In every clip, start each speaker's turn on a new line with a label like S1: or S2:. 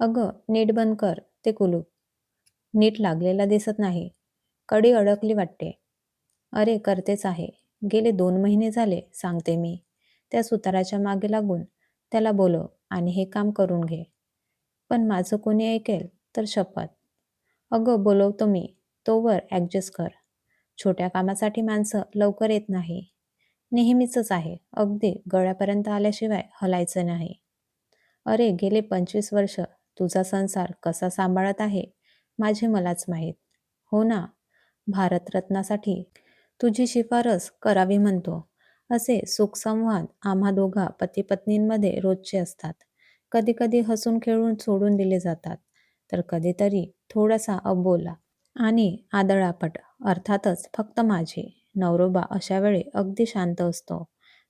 S1: अगं नीट बंद कर ते कुलूप. नीट लागलेला दिसत नाही. कडी अडकली वाटते. अरे करतेच आहे. गेले दोन महिने झाले सांगते मी. त्या सुताराच्या मागे लागून त्याला बोलव आणि हे काम करून घे. पण माझं कोणी ऐकेल तर शपथ. अगं बोलवतो मी. तोवर ॲडजस्ट कर. छोट्या कामासाठी माणसं लवकर येत नाही. नेहमीचंच आहे. अगदी गळ्यापर्यंत आल्याशिवाय हलायचं नाही. अरे गेले पंचवीस वर्ष. तुझा संसार कसा सांभाळत आहे माझे मलाच माहीत. हो ना भारतरत्नासाठी तुझी शिफारस करावी म्हणतो. असे सुखसंवाद आम्हा दोघा पतीपत्नींमध्ये रोजचे असतात. कधीकधी हसून खेळून सोडून दिले जातात. तर कधीतरी थोडासा अबोला आणि आदळापट अर्थातच फक्त माझे नवरोबा अशा वेळी अगदी शांत असतो.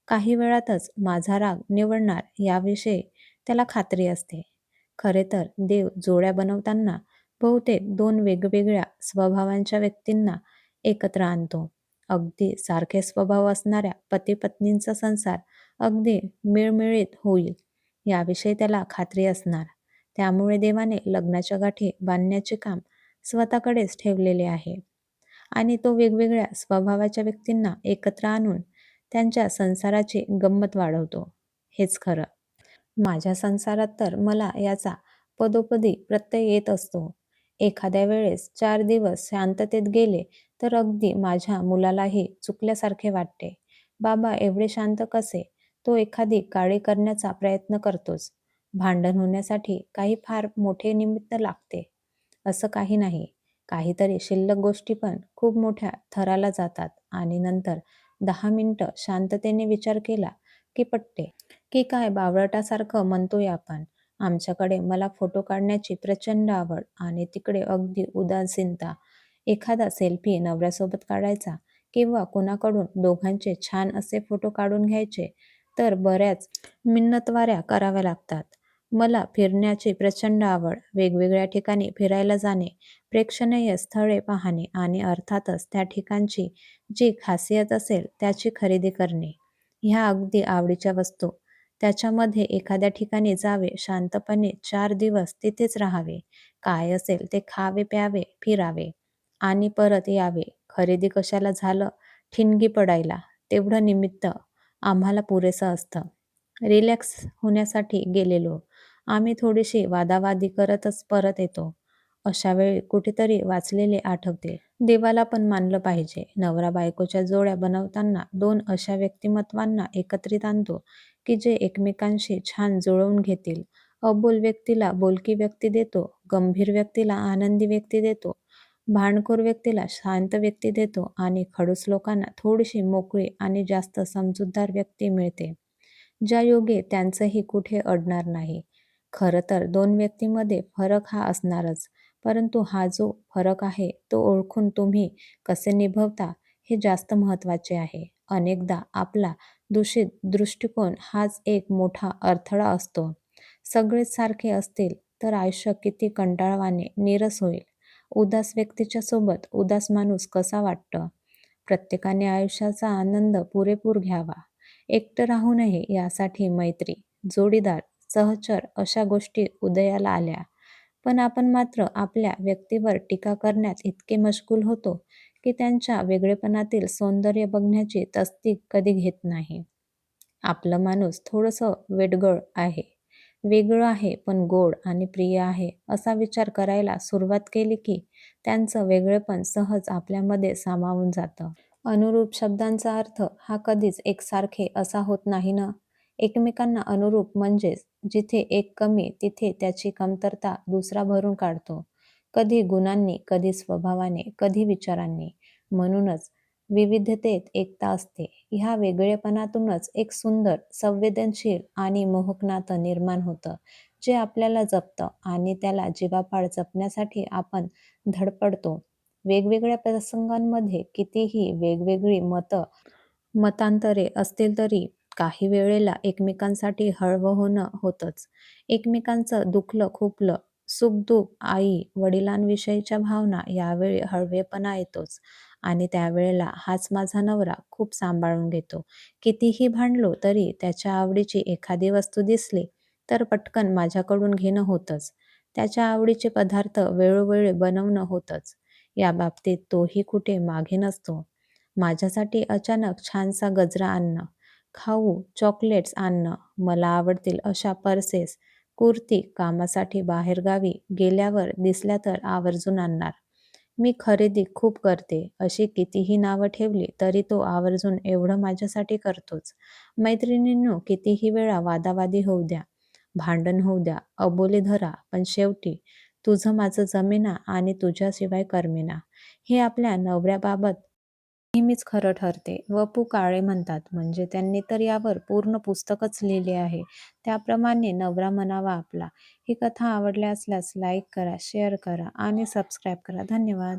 S1: काही वेळातच माझा राग निवडणार याविषयी त्याला खात्री असते. खरे तर देव जोड्या बनवताना बहुतेक दोन वेगवेगळ्या स्वभावांच्या व्यक्तींना एकत्र आणतो. अगदी सारखे स्वभाव असणाऱ्या पती पत्नींचा संसार अगदी मिळमिळीत होईल याविषयी त्याला खात्री असणार. त्यामुळे देवाने लग्नाच्या गाठी बांधण्याचे काम स्वतःकडेच ठेवलेले आहे. आणि तो वेगवेगळ्या स्वभावाच्या व्यक्तींना एकत्र आणून त्यांच्या संसाराची गंमत वाढवतो. हेच खरं. माझ्या संसारात तर मला याचा पदोपदी प्रत्यय येत असतो. एखाद्या वेळेस चार दिवस शांततेत गेले तर अगदी माझ्या मुलालाही चुकल्यासारखे वाटते. बाबा एवढे शांत कसे? तो एखादी काळी करण्याचा प्रयत्न करतोच. भांडण होण्यासाठी काही फार मोठे निमित्त लागते. असं काही नाही. काहीतरी शिल्लक गोष्टी पण खूप मोठ्या थराला जातात आणि नंतर दहा मिनिटं शांततेने विचार केला की पटते. की काय बावळटासारखं म्हणतोय आपण. आमच्याकडे मला फोटो काढण्याची प्रचंड आवड आणि तिकडे अगदी उदासीनता. एखादा सेल्फी नवऱ्यासोबत काढायचा किंवा कोणाकडून दोघांचे छान असे फोटो काढून घ्यायचे तर बऱ्याच मिन्नतवाऱ्या कराव्या लागतात. मला फिरण्याची प्रचंड आवड वेगवेगळ्या ठिकाणी फिरायला जाणे प्रेक्षणीय स्थळे पाहणे आणि अर्थातच त्या ठिकाणची जी खासियत असेल त्याची खरेदी करणे. ह्या अगदी आवडीच्या वस्तू त्याच्यामध्ये एखाद्या ठिकाणी जावे शांतपणे चार दिवस तिथेच राहावे. काय असेल ते खावे प्यावे फिरावे. आणि परत यावे. खरेदी कशाला झालं? ठिणगी पडायला. तेवढं निमित्त आम्हाला पुरेसं असतं. रिलॅक्स होण्यासाठी गेलेलो. आम्ही थोडीशी वादावादी करतच परत येतो. अशा वेळी कुठेतरी वाचलेले आठवते. देवाला पण मानलं पाहिजे. नवरा बायकोच्या जोड्या बनवताना दोन अशा व्यक्तिमत्वांना एकत्रित आणतो की जे एकमेकांशी छान जुळवून घेतील. अबोल व्यक्तीला बोलकी व्यक्ती देतो गंभीर व्यक्तीला आनंदी व्यक्ती देतो भांडखोर व्यक्तीला शांत व्यक्ती देतो आणि खडूस लोकांना थोडीशी मोकळी आणि जास्त समजूतदार व्यक्ती मिळते. ज्या योगे त्यांचंही कुठे अडणार नाही. खरं तर दोन व्यक्तीमध्ये फरक हा असणारच. परंतु हा जो फरक आहे तो ओळखून तुम्ही कसे निभवता हे जास्त महत्त्वाचे आहे. अनेकदा आपला दूषित दृष्टिकोन हाच एक मोठा अडथळा असतो. सगळेच सारखे असतील तर आयुष्य किती कंटाळवाने नीरस होईल. उदास व्यक्तीच्या सोबत उदास माणूस कसा वाटतं? प्रत्येकाने आयुष्याचा आनंद पुरेपूर घ्यावा. एकटं राहू नये यासाठी मैत्री जोडीदार सहचर अशा गोष्टी उदयाला आल्या. पण आपण मात्र आपल्या व्यक्तीवर टीका करण्यात इतके मशगूल होतो की त्यांच्या वेगळेपणातील सौंदर्य बघण्याची तस्दीक कधी घेत नाही. आपलं माणूस थोडंसं वेडगळ आहे. वेगळं आहे पण गोड आणि प्रिय आहे असा विचार करायला सुरुवात केली की त्यांचं वेगळेपण सहज आपल्यामध्ये सामावून जातं. अनुरूप शब्दांचा अर्थ हा कधीच एकसारखे असा होत नाही ना? एकमेकांना अनुरूप म्हणजेच जिथे एक कमी तिथे त्याची कमतरता दुसरा भरून काढतो. कधी गुणांनी कधी स्वभावाने कधी विचारांनी. म्हणूनच विविधतेत एकता असते. ह्या वेगळेपणातूनच एक सुंदर संवेदनशील आणि मोहक नातं निर्माण होतं जे आपल्याला जपतं आणि त्याला जीवापाड जपण्यासाठी आपण धडपडतो. वेगवेगळ्या प्रसंगांमध्ये कितीही वेगवेगळी मतं मतांतरे असतील तरी काही वेळेला एकमेकांसाठी हळवं होणं होतंच. एकमेकांचं दुखलं खुपलं सुखदुःख आई वडिलांविषयीच्या भावना यावेळी हळवेपणा येतोच आणि त्यावेळेला हाच माझा नवरा खूप सांभाळून घेतो. कितीही भांडलो तरी त्याच्या आवडीची एखादी वस्तू दिसली तर पटकन माझ्याकडून घेणं होतंच. त्याच्या आवडीचे पदार्थ वेळोवेळी बनवणं होतंच. या बाबतीत तोही कुठे मागे नसतो. माझ्यासाठी अचानक छानसा गजरा आणणं खाऊ चॉकलेट्स आणणं मला आवडतील अशा पर्सेस कुर्ती कामासाठी बाहेरगावी गेल्यावर दिसल्या तर आवर्जून आणणार. मी खरेदी खूप करते अशी कितीही नावं ठेवली तरी तो आवर्जून एवढं माझ्यासाठी करतोच. मैत्रिणींनो कितीही वेळा वादावादी होऊ द्या भांडण होऊ द्या अबोली धरा पण शेवटी तुझं माझं जमेना आणि तुझ्याशिवाय करमेना. हे आपल्या नवऱ्याबाबत नेहमीच खरं ठरते. व पु. काळे म्हणतात म्हणजे त्यांनी तर यावर पूर्ण पुस्तकच लिहिले आहे. त्याप्रमाणे नवरा म्हणावा आपला. ही कथा आवडल्या असल्यास लाईक करा शेअर करा आणि सबस्क्राईब करा. धन्यवाद.